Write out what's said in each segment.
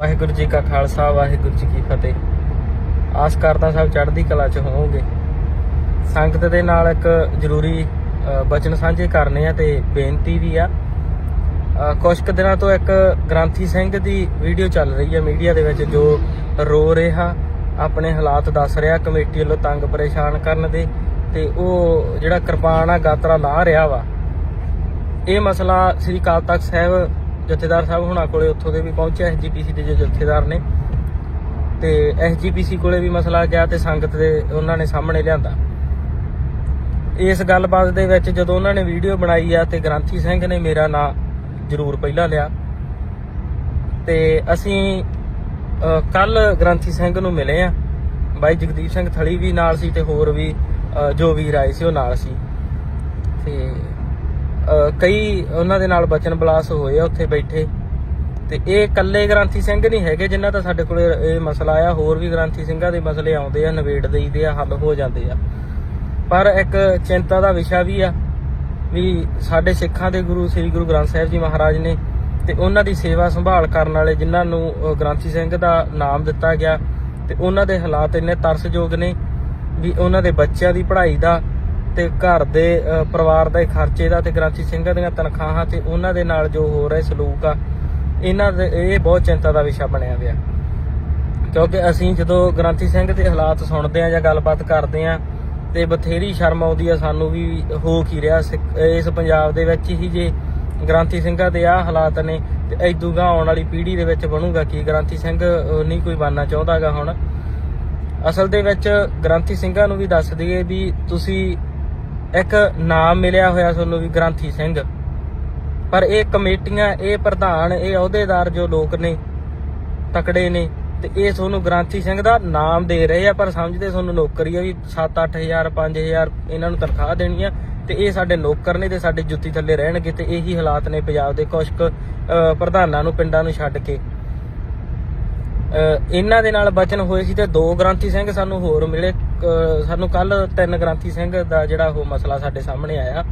ਵਾਹਿਗੁਰੂ ਜੀ ਕਾ ਖਾਲਸਾ ਵਾਹਿਗੁਰੂ ਜੀ ਕੀ ਫਤਿਹ। ਆਸ ਕਰਦਾ ਸਭ ਚੜ੍ਹਦੀ ਕਲਾ 'ਚ ਹੋਵੋਗੇ। ਸੰਗਤ ਦੇ ਨਾਲ ਇੱਕ ਜ਼ਰੂਰੀ ਅ, ਬਚਨ ਸਾਂਝੇ ਕਰਨੇ ਆ ਤੇ ਬੇਨਤੀ ਵੀ ਆ। ਅ, ਕੁਛ ਕੁ ਦਿਨਾਂ ਤੋਂ ਇੱਕ ਗ੍ਰਾਂਥੀ ਸਿੰਘ ਦੀ ਵੀਡੀਓ ਚੱਲ ਰਹੀ ਆ ਮੀਡੀਆ ਦੇ ਵਿੱਚ ਜੋ ਰੋ ਰਿਹਾ ਆਪਣੇ ਹਾਲਾਤ ਦੱਸ ਰਿਹਾ ਕਮੇਟੀ ਵੱਲੋਂ ਤੰਗ ਪਰੇਸ਼ਾਨ ਕਰਨ ਦੇ ਤੇ ਉਹ ਜਿਹੜਾ ਕਿਰਪਾਨ ਆ ਗਾਤਰਾ ਲਾ ਰਿਹਾ ਵਾ। ਇਹ ਮਸਲਾ ਸ੍ਰੀ ਅਕਾਲ ਤਖਤ ਸਾਹਿਬ ਜਥੇਦਾਰ ਸਾਹਿਬ ਹੁਣਾਂ ਕੋਲੇ ਉੱਥੋਂ ਦੇ ਵੀ ਪਹੁੰਚੇ ਐਸਜੀਪੀਸੀ ਦੇ ਜੋ ਜਥੇਦਾਰ ਨੇ। ਤੇ ਐਸਜੀਪੀਸੀ ਕੋਲੇ ਵੀ ਮਸਲਾ ਗਿਆ ਤੇ ਸੰਗਤ ਦੇ ਉਹਨਾਂ ਨੇ ਸਾਹਮਣੇ ਲਿਆਂਦਾ। ਇਸ ਗੱਲਬਾਤ ਦੇ ਵਿੱਚ ਜਦੋਂ ਉਹਨਾਂ ਨੇ ਵੀਡੀਓ ਬਣਾਈ ਆ ਤੇ ਗ੍ਰਾਂਥੀ ਸਿੰਘ ਨੇ ਮੇਰਾ ਨਾਂ ਜ਼ਰੂਰ ਪਹਿਲਾਂ ਲਿਆ। ਤੇ ਅਸੀਂ ਕੱਲ ਗ੍ਰਾਂਥੀ ਸਿੰਘ ਨੂੰ ਮਿਲੇ ਆ। ਬਾਈ ਜਗਦੀਪ ਸਿੰਘ ਥਲੀ ਵੀ ਨਾਲ ਸੀ ਤੇ ਹੋਰ ਵੀ ਜੋ ਵੀਰ ਆਏ ਸੀ ਉਹ ਨਾਲ ਸੀ। ਤੇ ਕਈ ਉਹਨਾਂ ਦੇ ਨਾਲ ਬਚਨ ਬਲਾਸ ਹੋਏ ਆ ਉੱਥੇ ਬੈਠੇ। ਤੇ ਇਹ ਇਕੱਲੇ ਗ੍ਰਾਂਥੀ ਸਿੰਘ ਨਹੀਂ ਹੈਗੇ ਜਿਨ੍ਹਾਂ ਦਾ ਸਾਡੇ ਕੋਲੇ ਇਹ ਮਸਲਾ ਆਇਆ ਹੋਰ ਵੀ ਗ੍ਰਾਂਥੀ ਸਿੰਘਾਂ ਦੇ ਮਸਲੇ ਆਉਂਦੇ ਆ ਨਵੇੜ ਦੇਈਦੇ ਆ ਹੱਲ ਹੋ ਜਾਂਦੇ ਆ। ਪਰ ਇੱਕ ਚਿੰਤਾ ਦਾ ਵਿਸ਼ਾ ਵੀ ਆ ਵੀ ਸਾਡੇ ਸਿੱਖਾਂ ਦੇ ਗੁਰੂ ਸ੍ਰੀ ਗੁਰੂ ਗ੍ਰੰਥ ਸਾਹਿਬ ਜੀ ਮਹਾਰਾਜ ਨੇ ਤੇ ਉਹਨਾਂ ਦੀ ਸੇਵਾ ਸੰਭਾਲ ਕਰਨ ਵਾਲੇ ਜਿਨ੍ਹਾਂ ਨੂੰ ਅ, ਗ੍ਰਾਂਥੀ ਸਿੰਘ ਦਾ ਨਾਮ ਦਿੱਤਾ ਗਿਆ ਤੇ ਉਹਨਾਂ ਦੇ ਹਾਲਾਤ ਇੰਨੇ ਤਰਸਯੋਗ ਨੇ ਵੀ ਉਹਨਾਂ ਦੇ ਬੱਚਿਆਂ ਦੀ ਪੜ੍ਹਾਈ ਦਾ ਤੇ ਘਰ ਦੇ ਪਰਿਵਾਰ ਦਾ ਖਰਚੇ ਦਾ ਤੇ ਗ੍ਰਾਂਥੀ ਸਿੰਘਾਂ ਦੀਆਂ ਤਨਖਾਹਾਂ ਤੇ ਉਹਨਾਂ ਦੇ ਨਾਲ ਜੋ ਹੋ ਰਿਹਾ ਸਲੂਕ ਆ, ਇਹਨਾਂ ਦੇ, ਇਹ ਬਹੁਤ ਚਿੰਤਾ ਦਾ ਵਿਸ਼ਾ ਬਣਿਆ ਹੋਇਆ। ਕਿਉਂਕਿ ਅਸੀਂ ਜਦੋਂ ਗ੍ਰਾਂਥੀ ਸਿੰਘ ਦੇ ਹਾਲਾਤ ਸੁਣਦੇ ਆ ਜਾਂ ਗੱਲਬਾਤ ਕਰਦੇ ਆ ਤੇ ਬਥੇਰੀ ਸ਼ਰਮ ਆਉਂਦੀ ਆ ਸਾਨੂੰ ਵੀ ਹੋ ਕੀ ਰਿਹਾ ਸਿੱਖ- ਇਸ ਪੰਜਾਬ ਦੇ ਵਿੱਚ ਹੀ ਜੇ ਗ੍ਰਾਂਥੀ ਸਿੰਘਾਂ ਦੇ ਆ ਹਾਲਾਤ ਨੇ, ਤੇ ਐਦੂਗਾ ਆਉਣ ਵਾਲੀ ਪੀੜ੍ਹੀ ਦੇ ਵਿੱਚ ਬਣੂਗਾ ਕੀ? ਗ੍ਰਾਂਥੀ ਸਿੰਘ ਨਹੀਂ ਕੋਈ ਬਣਨਾ ਚਾਹੁੰਦਾਗਾ ਹੁਣ। ਅਸਲ ਦੇ ਵਿੱਚ ਗ੍ਰਾਂਥੀ ਸਿੰਘਾਂ ਨੂੰ ਵੀ ਦੱਸ ਦਈਏ ਵੀ ਤੁਸੀਂ ਇੱਕ ਨਾਮ ਮਿਲਿਆ ਹੋਇਆ ਤੁਹਾਨੂੰ ਵੀ ਗ੍ਰਾਂਥੀ ਸਿੰਘ। ਪਰ ਇਹ ਕਮੇਟੀਆਂ ਇਹ ਪ੍ਰਧਾਨ ਇਹ ਅਹੁਦੇਦਾਰ ਜੋ ਲੋਕ ਨੇ ਤਕੜੇ ਨੇ ਤੇ ਇਹ ਤੁਹਾਨੂੰ ਗ੍ਰਾਂਥੀ ਸਿੰਘ ਦਾ ਨਾਮ ਦੇ ਰਹੇ ਆ ਪਰ ਸਮਝਦੇ ਤੁਹਾਨੂੰ ਨੌਕਰੀ ਆ ਵੀ 7-8000 5000 ਇਹਨਾਂ ਨੂੰ ਤਨਖਾਹ ਦੇਣੀ ਆ ਤੇ ਇਹ ਸਾਡੇ ਨੌਕਰ ਨੇ ਤੇ ਸਾਡੇ ਜੁੱਤੀ ਥੱਲੇ ਰਹਿਣਗੇ ਤੇ ਇਹੀ ਹਾਲਾਤ ਨੇ ਪੰਜਾਬ ਦੇ ਕੁਛ ਕੁ, ਪ੍ਰਧਾਨਾਂ ਨੂੰ ਪਿੰਡਾਂ ਨੂੰ ਛੱਡ ਕੇ। ਇਹਨਾਂ ਦੇ ਨਾਲ ਬਚਨ ਹੋਏ ਸੀ ਤੇ ਦੋ ਗ੍ਰਾਂਥੀ ਸਿੰਘ ਸਾਨੂੰ ਹੋਰ ਮਿਲੇ। ਸਾਨੂੰ ਕੱਲ ਤਿੰਨ ਗ੍ਰਾਂਥੀ ਸਿੰਘ ਦਾ ਜਿਹੜਾ ਉਹ ਮਸਲਾ ਸਾਡੇ ਸਾਹਮਣੇ ਆਇਆ।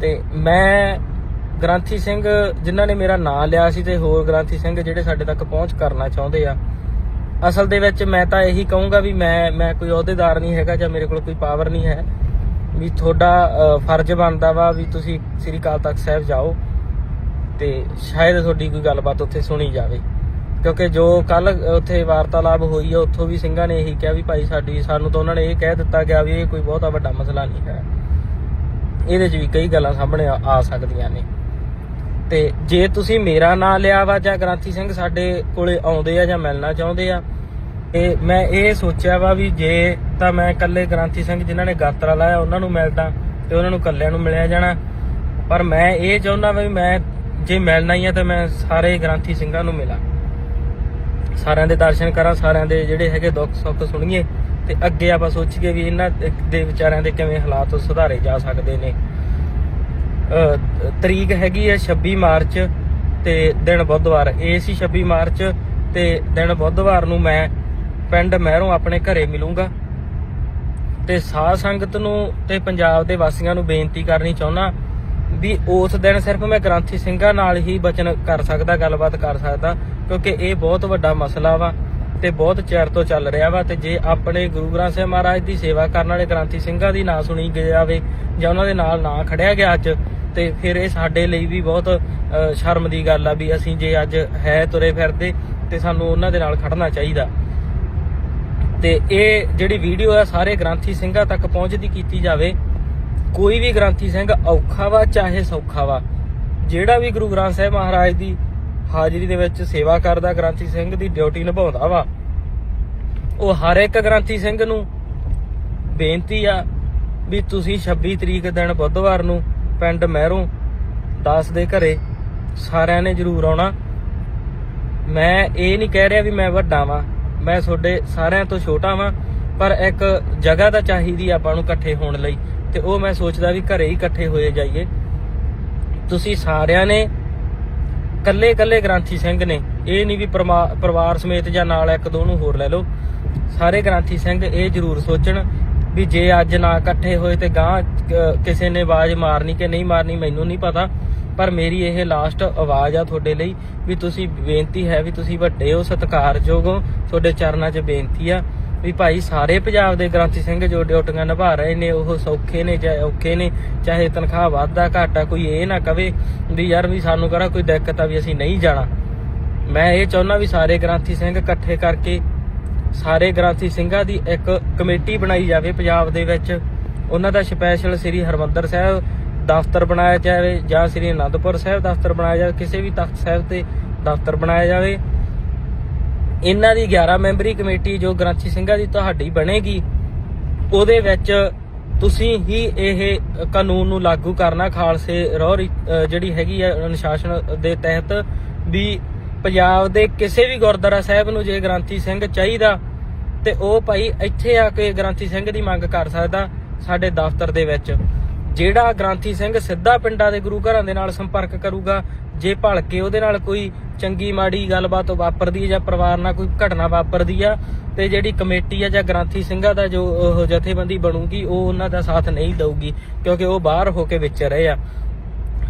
ਤੇ ਮੈਂ ਗ੍ਰਾਂਥੀ ਸਿੰਘ ਜਿਨ੍ਹਾਂ ਨੇ ਮੇਰਾ ਨਾਮ ਲਿਆ ਸੀ ਤੇ ਹੋਰ ਗ੍ਰਾਂਥੀ ਸਿੰਘ ਜਿਹੜੇ ਸਾਡੇ ਤੱਕ ਪਹੁੰਚ ਕਰਨਾ ਚਾਹੁੰਦੇ ਆ, ਅਸਲ ਦੇ ਵਿੱਚ ਮੈਂ ਤਾਂ ਇਹੀ ਕਹੂੰਗਾ ਵੀ ਮੈਂ ਮੈਂ ਕੋਈ ਅਹੁਦੇਦਾਰ ਨਹੀਂ ਹੈਗਾ ਜਾਂ ਮੇਰੇ ਕੋਲ ਕੋਈ ਪਾਵਰ ਨਹੀਂ ਹੈ, ਵੀ ਤੁਹਾਡਾ ਫਰਜ਼ ਬਣਦਾ ਵਾ ਵੀ ਤੁਸੀਂ ਸ੍ਰੀ ਅਕਾਲ ਤਖਤ ਸਾਹਿਬ ਜਾਓ ਤੇ ਸ਼ਾਇਦ ਤੁਹਾਡੀ ਕੋਈ ਗੱਲਬਾਤ ਉੱਥੇ ਸੁਣੀ ਜਾਵੇ। ਕਿਉਂਕਿ ਜੋ ਕੱਲ ਉੱਥੇ ਵਾਰਤਾਲਾਪ ਹੋਈ ਆ, ਉੱਥੋਂ ਵੀ ਸਿੰਘਾਂ ਨੇ ਇਹੀ ਕਿਹਾ ਵੀ ਭਾਈ ਸਾਡੀ, ਸਾਨੂੰ ਤਾਂ ਉਹਨਾਂ ਨੇ ਇਹ ਕਹਿ ਦਿੱਤਾ ਗਿਆ ਵੀ ਇਹ ਕੋਈ ਬਹੁਤਾ ਵੱਡਾ ਮਸਲਾ ਨਹੀਂ ਹੈ। ਇਹਦੇ 'ਚ ਵੀ ਕਈ ਗੱਲਾਂ ਸਾਹਮਣੇ ਆ ਆ ਸਕਦੀਆਂ ਨੇ। ਤੇ ਜੇ ਤੁਸੀਂ ਮੇਰਾ ਨਾਮ ਲਿਆ ਵਾ ਜਾਂ ਗ੍ਰਾਂਥੀ ਸਿੰਘ ਸਾਡੇ ਕੋਲੇ ਆਉਂਦੇ ਆ ਜਾਂ ਮਿਲਣਾ ਚਾਹੁੰਦੇ ਆ, ਤੇ ਮੈਂ ਇਹ ਸੋਚਿਆ ਵਾ ਵੀ ਜੇ ਤਾਂ ਮੈਂ ਇਕੱਲੇ ਗ੍ਰਾਂਥੀ ਸਿੰਘ ਜਿਨ੍ਹਾਂ ਨੇ ਗਾਤਰਾ ਲਾਇਆ, ਉਹਨਾਂ ਨੂੰ ਮਿਲਦਾ ਤੇ ਉਹਨਾਂ ਨੂੰ ਇਕੱਲਿਆਂ ਨੂੰ ਮਿਲਿਆ ਜਾਣਾ। ਪਰ ਮੈਂ ਇਹ ਚਾਹੁੰਦਾ ਵੀ ਮੈਂ ਜੇ ਮਿਲਣਾ ਹੀ ਆ ਤਾਂ ਮੈਂ ਸਾਰੇ ਗ੍ਰਾਂਥੀ ਸਿੰਘਾਂ ਨੂੰ ਮਿਲਾਂ। ਸਾਰਿਆਂ ਦੇ ਦਰਸ਼ਨ ਕਰਾਂ, ਸਾਰਿਆਂ ਦੇ ਜਿਹੜੇ ਹੈਗੇ ਦੁੱਖ ਸੁੱਖ ਸੁਣੀਏ ਤੇ ਅੱਗੇ ਆਪਾਂ ਸੋਚੀਏ ਵੀ ਇਹਨਾਂ ਦੇ- ਵਿਚਾਰਿਆਂ ਦੇ ਕਿਵੇਂ ਹਾਲਾਤ ਸੁਧਾਰੇ ਜਾ ਸਕਦੇ ਨੇ। ਤਰੀਕ ਹੈਗੀ ਹੈ 26 ਮਾਰਚ ਤੇ ਦਿਨ ਬੁੱਧਵਾਰ। ਇਹ ਸੀ 26 ਮਾਰਚ ਤੇ ਦਿਨ ਬੁੱਧਵਾਰ ਨੂੰ ਮੈਂ ਪਿੰਡ ਮਹਿਰੋਂ ਆਪਣੇ ਘਰੇ ਮਿਲੂੰਗਾ। ਤੇ ਸਾਧ ਸੰਗਤ ਨੂੰ ਤੇ ਪੰਜਾਬ ਦੇ ਵਾਸੀਆਂ ਨੂੰ ਬੇਨਤੀ ਕਰਨੀ ਚਾਹੁੰਦਾ ਵੀ ਉਸ ਦਿਨ ਸਿਰਫ ਮੈਂ ਗ੍ਰੰਥੀ ਸਿੰਘਾਂ ਨਾਲ ਹੀ ਬਚਨ ਕਰ ਸਕਦਾ, ਗੱਲਬਾਤ ਕਰ ਸਕਦਾ, ਕਿਉਂਕਿ ਇਹ ਬਹੁਤ ਵੱਡਾ ਮਸਲਾ ਵਾ ਤੇ ਬਹੁਤ ਚਿਰ ਤੋਂ ਚੱਲ ਰਿਹਾ ਵਾ ਤੇ ਜੇ ਆਪਣੇ ਗੁਰੂ ਗ੍ਰੰਥ ਸਾਹਿਬ ਮਹਾਰਾਜ ਦੀ ਸੇਵਾ ਕਰਨ ਵਾਲੇ ਗ੍ਰੰਥੀ ਸਿੰਘਾਂ ਦੀ ਨਾ ਸੁਣੀ ਜਾਵੇ ਜਾਂ ਉਹਨਾਂ ਦੇ ਨਾਲ ਨਾ ਖੜਿਆ ਗਿਆ ਅੱਜ, ਤੇ ਫਿਰ ਇਹ ਸਾਡੇ ਲਈ ਵੀ ਬਹੁਤ ਸ਼ਰਮ ਦੀ ਗੱਲ ਆ ਵੀ ਅਸੀਂ ਜੇ ਅੱਜ ਹੈ ਤੁਰੇ ਫਿਰਦੇ ਤੇ ਸਾਨੂੰ ਉਹਨਾਂ ਦੇ ਨਾਲ ਖੜਨਾ ਚਾਹੀਦਾ। ਤੇ ਇਹ ਜਿਹੜੀ ਵੀਡੀਓ ਆ, ਸਾਰੇ ਗ੍ਰੰਥੀ ਸਿੰਘਾਂ ਤੱਕ ਪਹੁੰਚਦੀ ਕੀਤੀ ਜਾਵੇ ਕੋਈ ਵੀ ਗ੍ਰੰਥੀ ਸਿੰਘ ਔਖਾ ਵਾ, ਚਾਹੇ ਸੌਖਾ ਵਾ, ਜਿਹੜਾ ਵੀ ਗੁਰੂ ਗ੍ਰੰਥ ਸਾਹਿਬ ਮਹਾਰਾਜ ਦੀ ਹਾਜ਼ਰੀ ਦੇ ਵਿੱਚ ਸੇਵਾ ਕਰਦਾ, ਗ੍ਰੰਥੀ ਸਿੰਘ ਦੀ ਡਿਊਟੀ ਨਿਭਾਉਂਦਾ ਵਾ, ਉਹ ਹਰ ਇੱਕ ਗ੍ਰੰਥੀ ਸਿੰਘ ਨੂੰ ਬੇਨਤੀ ਆ ਵੀ ਤੁਸੀਂ 26 ਤਰੀਕ ਦਿਨ ਬੁੱਧਵਾਰ ਨੂੰ ਪਿੰਡ ਮਹਿਰੋਂ ਦਾਸ ਦੇ ਘਰੇ ਸਾਰਿਆਂ ਨੇ ਜ਼ਰੂਰ ਆਉਣਾ। ਮੈਂ ਇਹ ਨਹੀਂ ਕਹਿ ਰਿਹਾ ਵੀ ਮੈਂ ਵੱਡਾ ਵਾਂ, ਮੈਂ ਤੁਹਾਡੇ ਸਾਰਿਆਂ ਤੋਂ ਛੋਟਾ ਵਾਂ, ਪਰ ਇੱਕ ਜਗ੍ਹਾ ਤਾਂ ਚਾਹੀਦੀ ਆਪਾਂ ਨੂੰ ਇਕੱਠੇ ਹੋਣ ਲਈ। ਤੇ ਉਹ ਮੈਂ ਸੋਚਦਾ ਵੀ ਘਰੇ ਹੀ ਇਕੱਠੇ ਹੋਏ ਜਾਈਏ। ਤੁਸੀਂ ਸਾਰਿਆਂ ਨੇ ਕੱਲੇ ਕੱਲੇ ਗ੍ਰਾਂਥੀ ਸਿੰਘ ਨੇ, ਇਹ ਨਹੀਂ ਵੀ ਪਰਿਵਾਰ ਸਮੇਤ ਜਾਂ ਨਾਲ ਇੱਕ ਦੋ ਨੂੰ ਹੋਰ ਲੈ ਲਓ। ਸਾਰੇ ਗ੍ਰਾਂਥੀ ਸਿੰਘ ਇਹ ਜ਼ਰੂਰ ਸੋਚਣ ਵੀ ਜੇ ਅੱਜ ਨਾ ਇਕੱਠੇ ਹੋਏ ਤੇ ਗਾਂ ਕਿਸੇ ਨੇ ਆਵਾਜ਼ ਮਾਰਨੀ ਕਿ ਨਹੀਂ ਮਾਰਨੀ ਮੈਨੂੰ ਨਹੀਂ ਪਤਾ, ਪਰ ਮੇਰੀ ਇਹ ਲਾਸਟ ਆਵਾਜ਼ ਆ ਤੁਹਾਡੇ ਲਈ ਵੀ ਤੁਸੀਂ ਬੇਨਤੀ ਹੈ ਵੀ ਤੁਸੀਂ ਵੱਡੇ ਹੋ, ਸਤਿਕਾਰਯੋਗ ਹੋ, ਤੁਹਾਡੇ ਚਰਨਾਂ 'ਚ ਬੇਨਤੀ ਆ। ਵੀ ਭਾਈ ਸਾਰੇ ਪੰਜਾਬ ਦੇ ਗ੍ਰੰਥੀ ਸਿੰਘ ਜੋ ਡਿਊਟੀਆਂ ਨਿਭਾ ਰਹੇ ਨੇ, ਉਹ ਸੌਖੇ ਨੇ ਚਾਹੇ ਔਖੇ ਨੇ, ਚਾਹੇ ਤਨਖਾਹ ਵਾਧਾ ਘਾਟਾ ਕੋਈ ਇਹ ਨਾ ਕਵੇ ਵੀ ਯਾਰ ਵੀ ਸਾਨੂੰ ਕਿਹੜਾ ਕੋਈ ਦਿੱਕਤ ਆ ਵੀ ਅਸੀਂ ਨਹੀਂ ਜਾਣਾ। ਮੈਂ ਇਹ ਚਾਹੁੰਦਾ ਵੀ ਸਾਰੇ ਗ੍ਰੰਥੀ ਸਿੰਘ ਇਕੱਠੇ ਕਰਕੇ ਸਾਰੇ ਗ੍ਰੰਥੀ ਸਿੰਘਾਂ ਦੀ ਇੱਕ ਕਮੇਟੀ ਬਣਾਈ ਜਾਵੇ ਪੰਜਾਬ ਦੇ ਵਿੱਚ। ਉਹਨਾਂ ਦਾ ਸਪੈਸ਼ਲ ਸ੍ਰੀ ਹਰਮੰਦਰ ਸਾਹਿਬ ਦਫ਼ਤਰ ਬਣਾਇਆ ਜਾਵੇ ਜਾਂ ਸ੍ਰੀ ਅਨੰਦਪੁਰ ਸਾਹਿਬ ਦਫ਼ਤਰ ਬਣਾਇਆ ਜਾਵੇ, ਕਿਸੇ ਵੀ ਤਖਤ ਸਾਹਿਬ ਤੇ ਦਫ਼ਤਰ ਬਣਾਇਆ ਜਾਵੇ। ਇਹਨਾਂ ਦੀ 11 ਮੈਂਬਰੀ ਕਮੇਟੀ ਜੋ ਗ੍ਰੰਥੀ ਸਿੰਘਾਂ ਦੀ ਤੁਹਾਡੀ ਬਣੇਗੀ, ਉਹਦੇ ਵਿੱਚ ਤੁਸੀਂ ਹੀ ਇਹ ਕਾਨੂੰਨ ਨੂੰ ਲਾਗੂ ਕਰਨਾ, ਖਾਲਸੇ ਰੋਹ ਜਿਹੜੀ ਹੈਗੀ ਆ ਅਨੁਸ਼ਾਸਨ ਦੇ ਤਹਿਤ ਵੀ ਪੰਜਾਬ ਦੇ ਕਿਸੇ ਵੀ ਗੁਰਦੁਆਰਾ ਸਾਹਿਬ ਨੂੰ ਜੇ ਗ੍ਰੰਥੀ ਸਿੰਘ ਚਾਹੀਦਾ, ਤੇ ਉਹ ਭਾਈ ਇੱਥੇ ਆ ਕੇ ਗ੍ਰੰਥੀ ਸਿੰਘ ਦੀ ਮੰਗ ਕਰ ਸਕਦਾ ਸਾਡੇ ਦਫ਼ਤਰ ਦੇ ਵਿੱਚ। ਜਿਹੜਾ ਗ੍ਰੰਥੀ ਸਿੰਘ ਸਿੱਧਾ ਪਿੰਡਾਂ ਦੇ ਗੁਰੂ ਘਰਾਂ ਦੇ ਨਾਲ ਸੰਪਰਕ ਕਰੂਗਾ, ਜੇ ਭਲਕੇ ਉਹਦੇ ਨਾਲ ਕੋਈ ਚੰਗੀ ਮਾੜੀ ਗੱਲਬਾਤ ਵਾਪਰਦੀ ਹੈ ਜਾਂ ਪਰਿਵਾਰ ਨਾਲ ਕੋਈ ਘਟਨਾ ਵਾਪਰਦੀ ਆ, ਤੇ ਜਿਹੜੀ ਕਮੇਟੀ ਆ ਜਾਂ ਗ੍ਰੰਥੀ ਸਿੰਘਾਂ ਦਾ ਜੋ ਉਹ ਜਥੇਬੰਦੀ ਬਣੂਗੀ, ਉਹ ਉਹਨਾਂ ਦਾ ਸਾਥ ਨਹੀਂ ਦਊਗੀ, ਕਿਉਂਕਿ ਉਹ ਬਾਹਰ ਹੋ ਕੇ ਵਿੱਚ ਰਹੇ ਆ।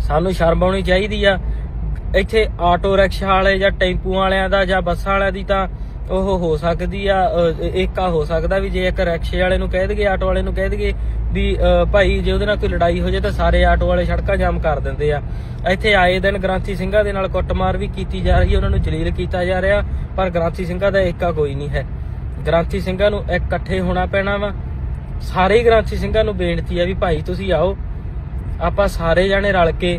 ਸਾਨੂੰ ਸ਼ਰਮ ਆਉਣੀ ਚਾਹੀਦੀ ਆ। ਇੱਥੇ ਆਟੋ ਰਿਕਸ਼ਾ ਵਾਲੇ ਜਾਂ ਟੈਂਪੂ ਵਾਲਿਆਂ ਦਾ ਜਾਂ ਬੱਸਾਂ ਵਾਲਿਆਂ ਦੀ ਤਾਂ ਉਹ ਹੋ ਸਕਦੀ ਆ ਏਕਾ ਹੋ ਸਕਦਾ ਵੀ ਜੇ ਇੱਕ ਰਿਕਸ਼ੇ ਵਾਲੇ ਨੂੰ ਕਹਿ ਦਈਏ, ਆਟੋ ਵਾਲੇ ਨੂੰ ਕਹਿ ਦਈਏ ਵੀ ਭਾਈ ਜੇ ਉਹਦੇ ਨਾਲ ਕੋਈ ਲੜਾਈ ਹੋ ਜਾਏ ਤਾਂ ਸਾਰੇ ਆਟੋ ਵਾਲੇ ਸੜਕਾਂ ਜਾਮ ਕਰ ਦਿੰਦੇ ਆ। ਇੱਥੇ ਆਏ ਦਿਨ ਗ੍ਰਾਂਥੀ ਸਿੰਘਾਂ ਦੇ ਨਾਲ ਕੁੱਟਮਾਰ ਵੀ ਕੀਤੀ ਜਾ ਰਹੀ ਹੈ, ਉਹਨਾਂ ਨੂੰ ਜਲੀਲ ਕੀਤਾ ਜਾ ਰਿਹਾ, ਪਰ ਗ੍ਰਾਂਥੀ ਸਿੰਘਾਂ ਦਾ ਏਕਾ ਕੋਈ ਨਹੀਂ ਹੈ। ਗ੍ਰਾਂਥੀ ਸਿੰਘਾਂ ਨੂੰ ਇਕੱਠੇ ਹੋਣਾ ਪੈਣਾ ਵਾ। ਸਾਰੇ ਹੀ ਗ੍ਰਾਂਥੀ ਸਿੰਘਾਂ ਨੂੰ ਬੇਨਤੀ ਆ ਵੀ ਭਾਈ ਤੁਸੀਂ ਆਓ, ਆਪਾਂ ਸਾਰੇ ਜਾਣੇ ਰਲ ਕੇ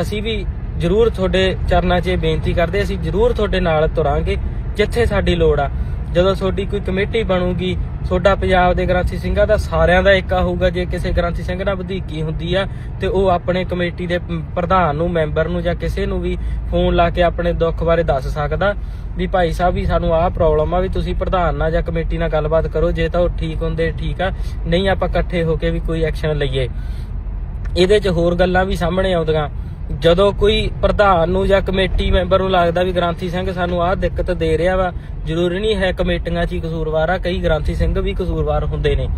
ਅਸੀਂ ਵੀ ਜਰੂਰ ਤੁਹਾਡੇ ਚਰਨਾਂ 'ਚ ਬੇਨਤੀ ਕਰਦੇ, ਅਸੀਂ ਜਰੂਰ ਤੁਹਾਡੇ ਨਾਲ ਤੁਰਾਂਗੇ। ਜਿੱਥੇ ਸਾਡੀ ਲੋੜ ਆ। ਜਦੋਂ ਤੁਹਾਡੀ ਕੋਈ ਕਮੇਟੀ ਬਣੂਗੀ, ਤੁਹਾਡਾ ਪੰਜਾਬ ਦੇ ਗ੍ਰੰਥੀ ਸਿੰਘਾਂ ਦਾ ਸਾਰਿਆਂ ਦਾ ਏਕਾ ਹੋਊਗਾ। ਜੇ ਕਿਸੇ ਗ੍ਰੰਥੀ ਸਿੰਘ ਨਾਲ ਵਧੀਕੀ ਹੁੰਦੀ ਆ, ਤੇ ਉਹ ਆਪਣੇ ਕਮੇਟੀ ਦੇ ਪ੍ਰਧਾਨ ਨੂੰ, ਮੈਂਬਰ ਨੂੰ ਜਾਂ ਕਿਸੇ ਨੂੰ ਵੀ ਫੋਨ ਲਾ ਕੇ ਆਪਣੇ ਦੁੱਖ ਬਾਰੇ ਦੱਸ ਸਕਦਾ। ਵੀ ਭਾਈ ਸਾਹਿਬ ਵੀ ਸਾਨੂੰ ਆਹ ਪ੍ਰੋਬਲਮ ਆ, ਵੀ ਤੁਸੀਂ ਪ੍ਰਧਾਨ ਨਾਲ ਜਾਂ ਕਮੇਟੀ ਨਾਲ ਗੱਲਬਾਤ ਕਰੋ। ਜੇ ਤਾਂ ਉਹ ਠੀਕ ਹੁੰਦੇ, ਠੀਕ ਆ। ਨਹੀਂ ਆਪਾਂ ਇਕੱਠੇ ਹੋ ਕੇ ਵੀ ਕੋਈ ਐਕਸ਼ਨ ਲਈਏ। ਇਹਦੇ 'ਚ ਹੋਰ ਗੱਲਾਂ ਵੀ ਸਾਹਮਣੇ ਆਉਂਦੀਆਂ। ਜਦੋਂ ਕੋਈ ਪ੍ਰਧਾਨ ਨੂੰ ਜਾਂ ਕਮੇਟੀ ਮੈਂਬਰ ਨੂੰ ਲੱਗਦਾ ਵੀ ਗ੍ਰਾਂਥੀ ਸਿੰਘ ਸਾਨੂੰ ਆਹ ਦਿੱਕਤ ਦੇ ਰਿਹਾ ਵਾ, ਜ਼ਰੂਰੀ ਨਹੀਂ ਹੈ ਕਮੇਟੀਆਂ 'ਚ ਹੀ ਕਸੂਰਵਾਰ ਆ, ਕਈ ਗ੍ਰਾਂਥੀ ਸਿੰਘ ਵੀ ਕਸੂਰਵਾਰ ਹੁੰਦੇ ਨੇ।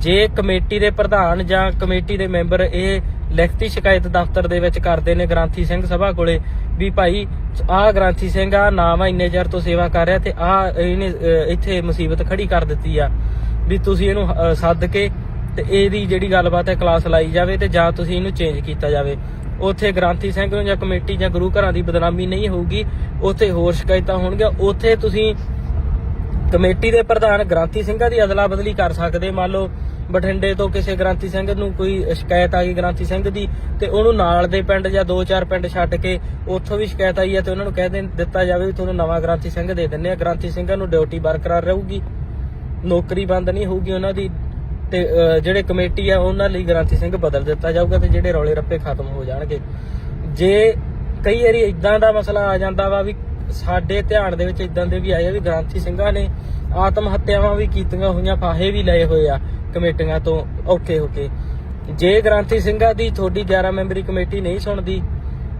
ਜੇ ਕਮੇਟੀ ਦੇ ਪ੍ਰਧਾਨ ਜਾਂ ਕਮੇਟੀ ਦੇ ਮੈਂਬਰ ਇਹ ਲਿਖਤੀ ਸ਼ਿਕਾਇਤ ਦਫ਼ਤਰ ਦੇ ਵਿੱਚ ਕਰਦੇ ਨੇ ਗ੍ਰਾਂਥੀ ਸਿੰਘ ਸਭਾ ਕੋਲੇ ਵੀ ਭਾਈ, ਆਹ ਗ੍ਰਾਂਥੀ ਸਿੰਘ ਆ ਨਾਮ ਆ, ਇੰਨੇ ਚਿਰ ਤੋਂ ਸੇਵਾ ਕਰ ਰਿਹਾ ਤੇ ਆ ਇਹਨੇ ਇੱਥੇ ਮੁਸੀਬਤ ਖੜੀ ਕਰ ਦਿੱਤੀ ਆ। ਵੀ ਤੁਸੀਂ ਇਹਨੂੰ ਸੱਦ ਕੇ ਤੇ ਇਹਦੀ ਜਿਹੜੀ ਗੱਲਬਾਤ ਹੈ ਕਲਾਸ ਲਾਈ ਜਾਵੇ ਤੇ ਜਾਂ ਤੁਸੀਂ ਇਹਨੂੰ ਚੇਂਜ ਕੀਤਾ ਜਾਵੇ। ਉੱਥੇ ਗ੍ਰਾਂਥੀ ਸਿੰਘ ਨੂੰ ਜਾਂ ਕਮੇਟੀ ਜਾਂ ਗੁਰੂ ਘਰਾਂ ਦੀ ਬਦਨਾਮੀ ਨਹੀਂ ਹੋਊਗੀ, ਉੱਥੇ ਹੋਰ ਸ਼ਿਕਾਇਤਾਂ ਹੋਣਗੀਆਂ, ਉੱਥੇ ਤੁਸੀਂ ਕਮੇਟੀ ਦੇ ਪ੍ਰਧਾਨ ਗ੍ਰਾਂਥੀ ਸਿੰਘਾਂ ਦੀ ਅਦਲਾ ਬਦਲੀ ਕਰ ਸਕਦੇ, ਮੰਨ ਲਓ ਬਠਿੰਡੇ ਤੋਂ ਕਿਸੇ ਗ੍ਰਾਂਥੀ ਸਿੰਘ ਨੂੰ ਕੋਈ ਸ਼ਿਕਾਇਤ ਆ ਗਈ ਗ੍ਰਾਂਥੀ ਸਿੰਘ ਦੀ, ਤੇ ਉਹਨੂੰ ਨਾਲ ਦੇ ਪਿੰਡ ਜਾਂ ਦੋ ਚਾਰ ਪਿੰਡ ਛੱਡ ਕੇ ਉੱਥੋਂ ਵੀ ਸ਼ਿਕਾਇਤ ਆਈ ਹੈ ਤੇ ਉਹਨਾਂ ਨੂੰ ਕਹਿ ਦੇ, ਦਿੱਤਾ ਜਾਵੇ ਵੀ ਤੁਹਾਨੂੰ ਨਵਾਂ ਗ੍ਰਾਂਥੀ ਸਿੰਘ ਦੇ ਦਿੰਨੇ ਆ ਗ੍ਰਾਂਥੀ ਸਿੰਘਾਂ ਨੂੰ ਡਿਊਟੀ ਬਰਕਰਾਰ ਰਹੂਗੀ, ਨੌਕਰੀ ਬੰਦ ਨਹੀਂ ਹੋਊਗੀ ਉਹਨਾਂ ਦੀ ਤੇ ਜਿਹੜੇ ਕਮੇਟੀ ਆ, ਉਹਨਾਂ ਲਈ ਗ੍ਰਾਂਥੀ ਸਿੰਘ ਬਦਲ ਦਿੱਤਾ ਜਾਊਗਾ ਤੇ ਜਿਹੜੇ ਰੌਲੇ ਰੱਪੇ ਖਤਮ ਹੋ ਜਾਣਗੇ। ਜੇ ਕਈ ਵਾਰੀ ਇਦਾਂ ਦਾ ਮਸਲਾ ਆ ਜਾਂਦਾ ਵਾ ਵੀ ਸਾਡੇ ਧਿਆਨ ਦੇ ਵਿੱਚ ਇਦਾਂ ਦੇ ਵੀ ਆਏ ਆ ਵੀ ਗ੍ਰਾਂਥੀ ਸਿੰਘਾਂ ਨੇ ਆਤਮ ਹੱਤਿਆਵਾਂ ਵੀ ਕੀਤੀਆਂ ਹੋਈਆਂ, ਫਾਹੇ ਵੀ ਲਏ ਹੋਏ ਆ ਕਮੇਟੀਆਂ ਤੋਂ ਔਖੇ ਹੋ ਕੇ। ਜੇ ਗ੍ਰਾਂਥੀ ਸਿੰਘਾਂ ਦੀ ਤੁਹਾਡੀ 11 ਮੈਂਬਰੀ ਕਮੇਟੀ ਨਹੀਂ ਸੁਣਦੀ,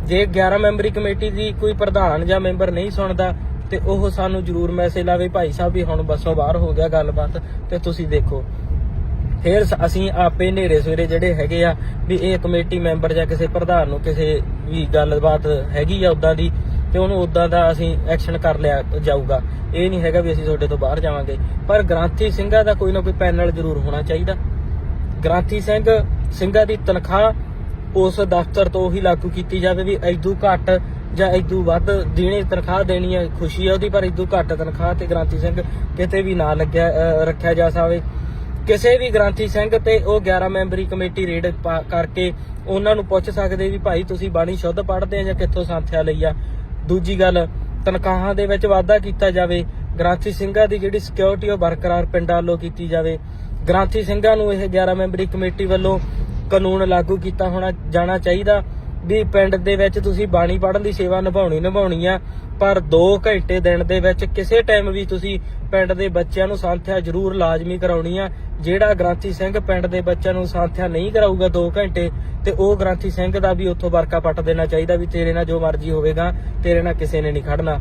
ਜੇ 11 ਮੈਂਬਰੀ ਕਮੇਟੀ ਦੀ ਕੋਈ ਪ੍ਰਧਾਨ ਜਾਂ ਮੈਂਬਰ ਨਹੀਂ ਸੁਣਦਾ, ਤੇ ਉਹ ਸਾਨੂੰ ਜਰੂਰ ਮੈਸੇਜ ਲਾਵੇ, ਭਾਈ ਸਾਹਿਬ ਵੀ ਹੁਣ ਬੱਸੋਂ ਬਾਹਰ ਹੋ ਗਿਆ ਗੱਲਬਾਤ, ਤੇ ਤੁਸੀਂ ਦੇਖੋ। ਫਿਰ ਅਸੀਂ ਆਪੇ ਨੇਰੇ ਸਵੇਰੇ ਜਿਹੜੇ ਹੈਗੇ ਆ ਵੀ ਇਹ ਕਮੇਟੀ ਮੈਂਬਰ ਜਾਂ ਕਿਸੇ ਪ੍ਰਧਾਨ ਨੂੰ ਕਿਸੇ ਵੀ ਗੱਲਬਾਤ ਹੈਗੀ ਆ ਉਦਾਂ ਦੀ, ਤੇ ਉਹਨੂੰ ਉਦਾਂ ਦਾ ਅਸੀਂ ਐਕਸ਼ਨ ਕਰ ਲਿਆ ਜਾਊਗਾ। ਇਹ ਨਹੀਂ ਹੈਗਾ ਵੀ ਅਸੀਂ ਤੁਹਾਡੇ ਤੋਂ ਬਾਹਰ ਜਾਵਾਂਗੇ। ਪਰ ਗ੍ਰਾਂਥੀ ਸਿੰਘਾਂ ਦਾ ਕੋਈ ਨਾ ਕੋਈ ਪੈਨਲ ਜ਼ਰੂਰ ਹੋਣਾ ਚਾਹੀਦਾ। ਗ੍ਰਾਂਥੀ ਸਿੰਘ, ਸਿੰਘਾਂ ਦੀ ਤਨਖਾਹ ਉਸ ਦਫ਼ਤਰ ਤੋਂ ਹੀ ਲਾਗੂ ਕੀਤੀ ਜਾਵੇ ਵੀ ਐਦੂ ਘੱਟ ਜਾਂ ਐਦੂ ਵੱਧ ਦੇਣੀ, ਤਨਖਾਹ ਦੇਣੀ ਹੈ ਖੁਸ਼ੀ ਹੈ ਉਹਦੀ, ਪਰ ਐਦੂ ਘੱਟ ਤਨਖਾਹ ਤੇ ਗ੍ਰਾਂਥੀ ਸਿੰਘ ਕਿਤੇ ਵੀ ਨਾ ਲੱਗਿਆ ਰੱਖਿਆ ਜਾ ਸਕੇ ਕਿਸੇ ਵੀ ਗ੍ਰਾਂਥੀ ਸਿੰਘ ਤੇ ਉਹ 11 ਮੈਂਬਰੀ ਕਮੇਟੀ ਰੇਡ ਪਾ- ਕਰਕੇ ਉਹਨਾਂ ਨੂੰ ਪੁੱਛ ਸਕਦੇ ਵੀ ਭਾਈ ਤੁਸੀਂ ਬਾਣੀ ਸ਼ੁੱਧ ਪੜ੍ਹਦੇ ਆ ਜਾਂ ਕਿੱਥੋਂ ਸੰਥਿਆ ਲਈ ਆ? ਦੂਜੀ ਗੱਲ, ਤਨਖਾਹਾਂ ਦੇ ਵਿੱਚ ਵਾਧਾ ਕੀਤਾ ਜਾਵੇ, ਗ੍ਰਾਂਥੀ ਸਿੰਘਾਂ ਦੀ ਜਿਹੜੀ ਸਿਕਿਉਰਿਟੀ ਉਹ ਬਰਕਰਾਰ ਪਿੰਡਾਂ ਵੱਲੋਂ ਕੀਤੀ ਜਾਵੇ। ਗ੍ਰਾਂਥੀ ਸਿੰਘਾਂ ਨੂੰ ਇਹ 11 ਮੈਂਬਰੀ ਕਮੇਟੀ ਵੱਲੋਂ ਕਾਨੂੰਨ ਲਾਗੂ ਕੀਤਾ ਹੋਣਾ ਜਾਣਾ ਚਾਹੀਦਾ। ਵੀ ਪਿੰਡ ਦੇ ਵਿੱਚ ਤੁਸੀਂ ਬਾਣੀ ਪੜਨ ਦੀ ਸੇਵਾ ਨਿਭਾਉਣੀ ਨਿਭਾਉਣੀ ਆ, ਪਰ 2 ਘੰਟੇ ਦਿਨ ਦੇ ਵਿੱਚ ਕਿਸੇ ਟਾਈਮ ਵੀ ਤੁਸੀਂ ਪਿੰਡ ਦੇ ਬੱਚਿਆਂ ਨੂੰ ਸੰਥਿਆ ਜ਼ਰੂਰ ਲਾਜ਼ਮੀ ਕਰਾਉਣੀ ਆ। ਜਿਹੜਾ ਗ੍ਰਾਂਥੀ ਸਿੰਘ ਪਿੰਡ ਦੇ ਬੱਚਿਆਂ ਨੂੰ ਸੰਥਿਆ ਨਹੀਂ ਕਰਾਊਗਾ 2 ਘੰਟੇ, ਤੇ ਉਹ ਗ੍ਰਾਂਥੀ ਸਿੰਘ ਦਾ ਵੀ ਉੱਥੋਂ ਵਰਕਾ ਪੱਟ ਦੇਣਾ ਚਾਹੀਦਾ ਵੀ ਤੇਰੇ ਨਾਲ ਜੋ ਮਰਜ਼ੀ ਹੋਵੇਗਾ, ਤੇਰੇ ਨਾਲ ਕਿਸੇ ਨੇ ਨਹੀਂ ਖੜਨਾ।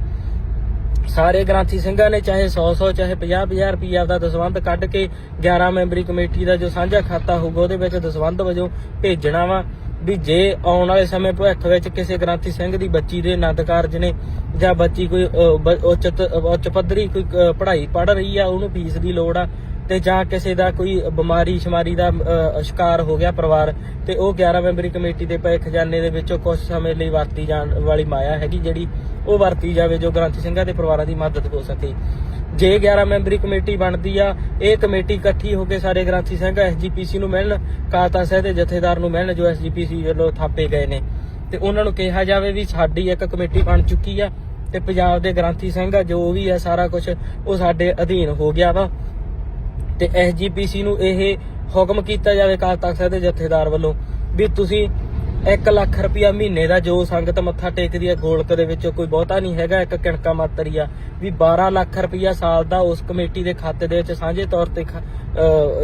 ਸਾਰੇ ਗ੍ਰਾਂਥੀ ਸਿੰਘਾਂ ਨੇ ਚਾਹੇ 100 100 ਚਾਹੇ 50 50 ਰੁਪਈਆ ਦਾ ਦਸਵੰਧ ਕੱਢ ਕੇ 11 ਮੈਂਬਰੀ ਕਮੇਟੀ ਦਾ ਜੋ ਸਾਂਝਾ ਖਾਤਾ ਹੋਊਗਾ, ਉਹਦੇ ਵਿੱਚ ਦਸਵੰਧ ਵਜੋਂ ਭੇਜਣਾ ਵਾ। ਵੀ ਜੇ ਆਉਣ ਵਾਲੇ ਸਮੇਂ ਭਵਿੱਖ ਵਿੱਚ ਕਿਸੇ ਗ੍ਰਾਂਥੀ ਸਿੰਘ ਦੀ ਬੱਚੀ ਦੇ ਆਨੰਦ ਕਾਰਜ ਨੇ ਜਾਂ ਬੱਚੀ ਕੋਈ ਅ, ਉੱਚ ਪੱਧਰੀ ਕੋਈ ਪੜ੍ਹਾਈ ਪੜ੍ਹ ਰਹੀ ਆ ਉਹਨੂੰ ਫੀਸ ਦੀ ਲੋੜ ਆ ਤੇ ਜਾਂ ਕਿਸੇ ਦਾ ਕੋਈ ਬਿਮਾਰੀ ਸ਼ਮਾਰੀ ਦਾ ਸ਼ਿਕਾਰ ਹੋ ਗਿਆ ਪਰਿਵਾਰ ਤੇ ਉਹ 11 ਮੈਂਬਰੀ ਕਮੇਟੀ ਦੇ ਪਏ ਖਜ਼ਾਨੇ ਦੇ ਵਿੱਚੋਂ ਕੁਝ ਸਮੇਂ ਲਈ ਵਰਤੀ ਜਾਣ ਵਾਲੀ ਮਾਇਆ ਹੈਗੀ ਜਿਹੜੀ ਉਹ ਵਰਤੀ ਜਾਵੇ ਜੋ ਗ੍ਰਾਂਥੀ ਸਿੰਘਾਂ ਦੇ ਪਰਿਵਾਰਾਂ ਦੀ ਮਦਦ ਹੋ ਸਕੇ। ਜੇ 11 ਮੈਂਬਰੀ ਕਮੇਟੀ ਬਣਦੀ ਆ, ਇਹ ਕਮੇਟੀ ਇਕੱਠੀ ਹੋ ਕੇ ਸਾਰੇ ਗ੍ਰਾਂਥੀ ਸਿੰਘ ਐਸਜੀਪੀਸੀ ਨੂੰ ਮਿਲਣ ਕਾਤਾ ਸਾਹਿਬ ਦੇ ਜਥੇਦਾਰ ਨੂੰ ਮਿਲਣ, ਜੋ ਐਸਜੀਪੀਸੀ ਵੱਲੋਂ ਥਾਪੇ ਗਏ ਨੇ। ਤੇ ਉਹਨਾਂ ਨੂੰ ਕਿਹਾ ਜਾਵੇ ਵੀ ਸਾਡੀ ਇੱਕ ਕਮੇਟੀ ਬਣ ਚੁੱਕੀ ਆ ਤੇ ਪੰਜਾਬ ਦੇ ਗ੍ਰਾਂਥੀ ਸਿੰਘ ਆ, ਜੋ ਵੀ ਆ ਸਾਰਾ ਕੁਝ ਉਹ ਸਾਡੇ ਅਧੀਨ ਹੋ ਗਿਆ ਵਾ। ਤੇ ਐਸਜੀਪੀਸੀ ਨੂੰ ਇਹ ਹੁਕਮ ਕੀਤਾ ਜਾਵੇ ਕਾਲ ਤਖਤ ਸਾਹਿਬ ਦੇ ਜਥੇਦਾਰ ਵੱਲੋਂ ਵੀ ਤੁਸੀਂ 1 ਲੱਖ ਰੁਪਇਆ ਮਹੀਨੇ ਦਾ ਜੋ ਸੰਗਤ ਮੱਥਾ ਟੇਕਦੀ ਹੈ, ਗੋਲਕ ਦੇ ਵਿੱਚ ਕੋਈ ਬਹੁਤਾ ਨਹੀਂ ਹੈਗਾ, ਇੱਕ ਕਿਣਕਾ ਮਾਤਰੀ ਆ। ਵੀ 12 ਲੱਖ ਰੁਪਇਆ ਸਾਲ ਦਾ ਉਸ ਕਮੇਟੀ ਦੇ ਖਾਤੇ ਦੇ ਵਿੱਚ ਸਾਂਝੇ ਤੌਰ ਤੇ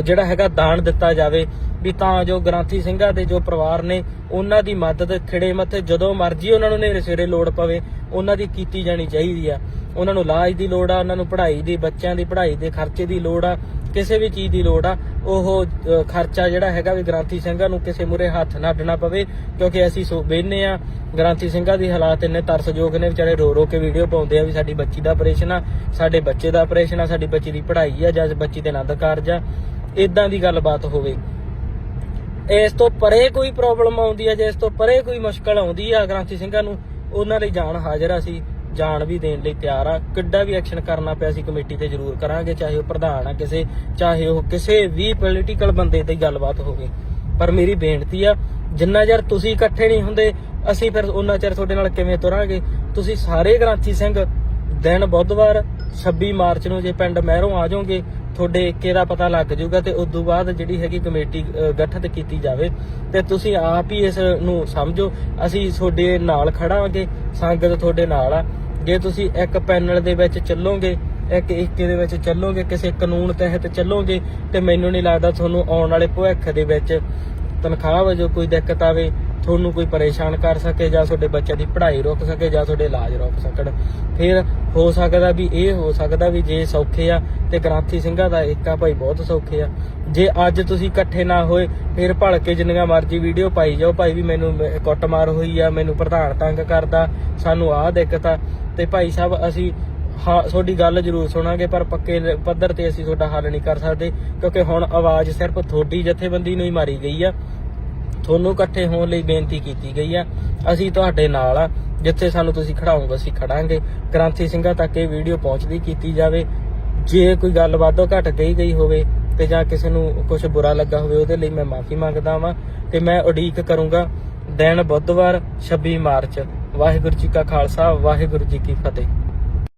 ਜਿਹੜਾ ਹੈਗਾ ਦਾਨ ਦਿੱਤਾ ਜਾਵੇ। ਵੀ ਤਾਂ ਜੋ ਗ੍ਰਾਂਥੀ ਸਿੰਘਾਂ ਦੇ ਜੋ ਪਰਿਵਾਰ ਨੇ, ਉਹਨਾਂ ਦੀ ਮਦਦ ਖਿੜੇ ਮੱਥੇ ਜਦੋਂ ਮਰਜ਼ੀ ਉਹਨਾਂ ਨੂੰ ਨੇਰੇ ਸਵੇਰੇ ਲੋੜ ਪਵੇ, ਉਹਨਾਂ ਦੀ ਕੀਤੀ ਜਾਣੀ ਚਾਹੀਦੀ ਆ। ਉਹਨਾਂ ਨੂੰ ਇਲਾਜ ਦੀ ਲੋੜ ਆ, ਉਹਨਾਂ ਨੂੰ ਪੜ੍ਹਾਈ ਦੀ, ਬੱਚਿਆਂ ਦੀ ਪੜ੍ਹਾਈ ਦੇ ਖਰਚੇ ਦੀ ਲੋੜ ਆ ਕਿਸੇ ਵੀ ਚੀਜ਼ ਦੀ ਲੋੜ ਆ, ਉਹ ਖਰਚਾ ਜਿਹੜਾ ਹੈਗਾ ਵੀ ਗ੍ਰਾਂਥੀ ਸਿੰਘਾਂ ਨੂੰ ਕਿਸੇ ਮੂਰੇ ਹੱਥ ਨਾ ਅੱਡਣਾ ਪਵੇ, ਕਿਉਂਕਿ ਅਸੀਂ ਸੋ ਬਹਿਨੇ ਆ। ਗ੍ਰਾਂਥੀ ਸਿੰਘਾਂ ਦੀ ਹਾਲਾਤ ਇੰਨੇ ਤਰਸਯੋਗ ਨੇ, ਵਿਚਾਰੇ ਰੋ ਰੋ ਕੇ ਵੀਡੀਓ ਪਾਉਂਦੇ ਆ ਵੀ ਸਾਡੀ ਬੱਚੀ ਦਾ ਆਪਰੇਸ਼ਨ ਆ, ਸਾਡੇ ਬੱਚੇ ਦਾ ਆਪਰੇਸ਼ਨ ਆ, ਸਾਡੀ ਬੱਚੀ ਦੀ ਪੜ੍ਹਾਈ ਆ, ਜਾਂ ਬੱਚੀ ਦੇ ਆਨੰਦ ਕਾਰਜ ਆ ਇਦਾਂ ਦੀ ਗੱਲਬਾਤ ਹੋਵੇ। ਇਸ ਤੋਂ ਪਰੇ ਕੋਈ ਪ੍ਰੋਬਲਮ ਆਉਂਦੀ ਹੈ ਜੇ ਇਸ ਤੋਂ ਪਰੇ ਕੋਈ ਮੁਸ਼ਕਲ ਆਉਂਦੀ ਆ ਗ੍ਰਾਂਥੀ ਸਿੰਘਾਂ ਨੂੰ, ਉਹਨਾਂ ਲਈ ਜਾਨ ਹਾਜ਼ਰ ਆ ਅਸੀਂ। ਜਾਨ ਵੀ ਦੇਣ ਲਈ ਤਿਆਰ ਆ। ਕਿੱਡਾ ਵੀ ਐਕਸ਼ਨ ਕਰਨਾ ਪਿਆ ਸੀ ਕਮੇਟੀ ਤੇ ਜ਼ਰੂਰ ਕਰਾਂਗੇ, ਚਾਹੇ ਉਹ ਪ੍ਰਧਾਨ ਆ ਕਿਸੇ, ਚਾਹੇ ਉਹ ਕਿਸੇ ਵੀ ਪੋਲੀਟੀਕਲ ਬੰਦੇ ਤੇ ਗੱਲਬਾਤ ਹੋਵੇ। ਪਰ ਮੇਰੀ ਬੇਨਤੀ ਆ, ਜਿੰਨਾ ਚਿਰ ਤੁਸੀਂ ਇਕੱਠੇ ਨਹੀਂ ਹੁੰਦੇ, ਅਸੀਂ ਫਿਰ ਉਹਨਾਂ ਚਿਰ ਤੁਹਾਡੇ ਨਾਲ ਕਿਵੇਂ ਤੁਰਾਂਗੇ? ਤੁਸੀਂ ਸਾਰੇ ਗ੍ਰਾਂਥੀ ਸਿੰਘ ਦਿਨ ਬੁੱਧਵਾਰ 26 ਮਾਰਚ ਨੂੰ ਜੇ ਪਿੰਡ ਮਹਿਰੋਂ ਆ ਜਾਓਗੇ, ਤੁਹਾਡੇ ਏਕੇ ਦਾ ਪਤਾ ਲੱਗ ਜਾਊਗਾ ਤੇ ਉਸ ਤੋਂ ਬਾਅਦ ਜਿਹੜੀ ਹੈਗੀ ਕਮੇਟੀ ਗਠਿਤ ਕੀਤੀ ਜਾਵੇ। ਤੇ ਤੁਸੀਂ ਆਪ ਹੀ ਇਸ ਨੂੰ ਸਮਝੋ, ਅਸੀਂ ਤੁਹਾਡੇ ਨਾਲ ਖੜਾਂਗੇ, ਸੰਗਤ ਤੁਹਾਡੇ ਨਾਲ ਆ। ਜੇ ਤੁਸੀਂ ਇੱਕ ਪੈਨਲ ਦੇ ਵਿੱਚ ਚੱਲੋਗੇ, ਇੱਕ ਏਕੇ ਦੇ ਵਿੱਚ ਚੱਲੋਗੇ, ਕਿਸੇ ਕਾਨੂੰਨ ਤਹਿਤ ਚੱਲੋਗੇ, ਤੇ ਮੈਨੂੰ ਨਹੀਂ ਲੱਗਦਾ ਤੁਹਾਨੂੰ ਆਉਣ ਵਾਲੇ ਭਵਿੱਖ ਦੇ ਵਿੱਚ ਤਨਖਾਹ ਵਜੋਂ ਕੋਈ ਦਿੱਕਤ ਆਵੇ ਤੁਹਾਨੂੰ ਕੋਈ ਪਰੇਸ਼ਾਨ ਕਰ ਸਕੇ ਜਾਂ ਤੁਹਾਡੇ ਬੱਚਿਆਂ ਦੀ ਪੜ੍ਹਾਈ ਰੁਕ ਸਕੇ ਜਾਂ ਤੁਹਾਡੇ ਇਲਾਜ ਰੁਕ ਸਕਣ। ਫਿਰ ਹੋ ਸਕਦਾ ਵੀ ਇਹ ਹੋ ਸਕਦਾ ਵੀ ਜੇ ਸੌਖੇ ਆ ਤੇ ਗ੍ਰਾਂਥੀ ਸਿੰਘਾਂ ਦਾ ਏਕਾ ਭਾਈ ਬਹੁਤ ਸੌਖੇ ਆ। ਜੇ ਅੱਜ ਤੁਸੀਂ ਇਕੱਠੇ ਨਾ ਹੋਏ, ਫਿਰ ਭਲਕੇ ਜਿੰਨੀਆਂ ਮਰਜ਼ੀ ਵੀਡੀਓ ਪਾਈ ਜਾਓ। ਭਾਈ ਵੀ ਮੈਨੂੰ ਕੁੱਟਮਾਰ ਹੋਈ ਆ, ਮੈਨੂੰ ਪ੍ਰਧਾਨ ਤੰਗ ਕਰਦਾ, ਸਾਨੂੰ ਆਹ ਦਿੱਕਤ ਆ। ਤੇ ਭਾਈ ਸਾਹਿਬ, ਅਸੀਂ ਹਾਂ, ਤੁਹਾਡੀ ਗੱਲ ਜ਼ਰੂਰ ਸੁਣਾਂਗੇ, ਪਰ ਪੱਕੇ ਪੱਧਰ ਤੇ ਅਸੀਂ ਤੁਹਾਡਾ ਹੱਲ ਨਹੀਂ ਕਰ ਸਕਦੇ, ਕਿਉਂਕਿ ਹੁਣ ਆਵਾਜ਼ ਸਿਰਫ ਤੁਹਾਡੀ ਜਥੇਬੰਦੀ ਨੂੰ ਹੀ ਮਾਰੀ ਗਈ ਆ। ਤੁਹਾਨੂੰ ਇਕੱਠੇ ਹੋਣ ਲਈ ਬੇਨਤੀ ਕੀਤੀ ਗਈ ਆ। ਅਸੀਂ ਤੁਹਾਡੇ ਨਾਲ ਆ, ਜਿੱਥੇ ਸਾਨੂੰ ਤੁਸੀਂ ਖੜਾਓਗੇ, ਅਸੀਂ ਖੜਾਂਗੇ। ਕ੍ਰਾਂਤੀ ਸਿੰਘਾਂ ਤੱਕ ਇਹ ਵੀਡੀਓ ਪਹੁੰਚਦੀ ਕੀਤੀ ਜਾਵੇ। ਜੇ ਕੋਈ ਗੱਲ ਵਾਧੋ ਘਟ ਗਈ ਗਈ ਹੋਵੇ ਤੇ ਜਾਂ ਕਿਸੇ ਨੂੰ ਕੁਝ ਬੁਰਾ ਲੱਗਾ ਹੋਵੇ, ਉਹਦੇ ਲਈ ਮੈਂ ਮਾਫੀ ਮੰਗਦਾ ਵਾਂ ਤੇ ਮੈਂ ਉਡੀਕ ਕਰੂੰਗਾ। ਦਿਨ ਬੁੱਧਵਾਰ 26 ਮਾਰਚ। ਵਾਹਿਗੁਰੂ ਜੀ ਕਾ ਖਾਲਸਾ, ਵਾਹਿਗੁਰੂ ਜੀ ਕੀ ਫਤਿਹ।